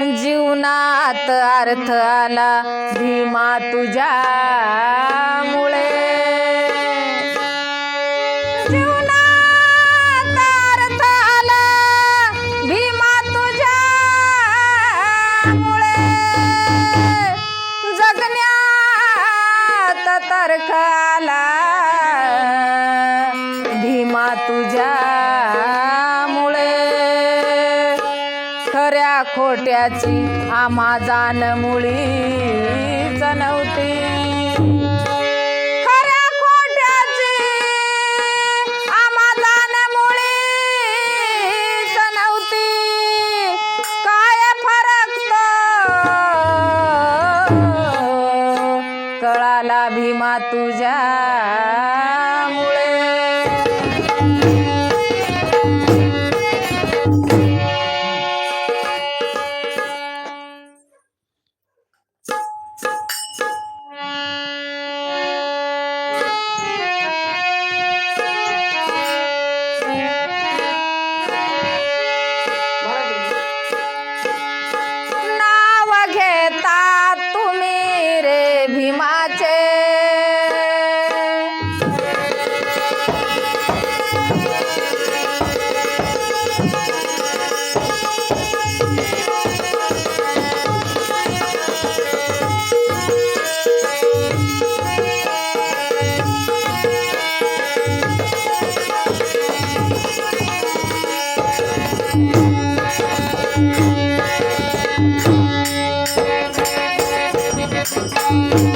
जीवनात अर्थ आला भीमा तुझ्यामुळे. खऱ्या खोट्याची आम्हा जाण मुळी नव्हती. Música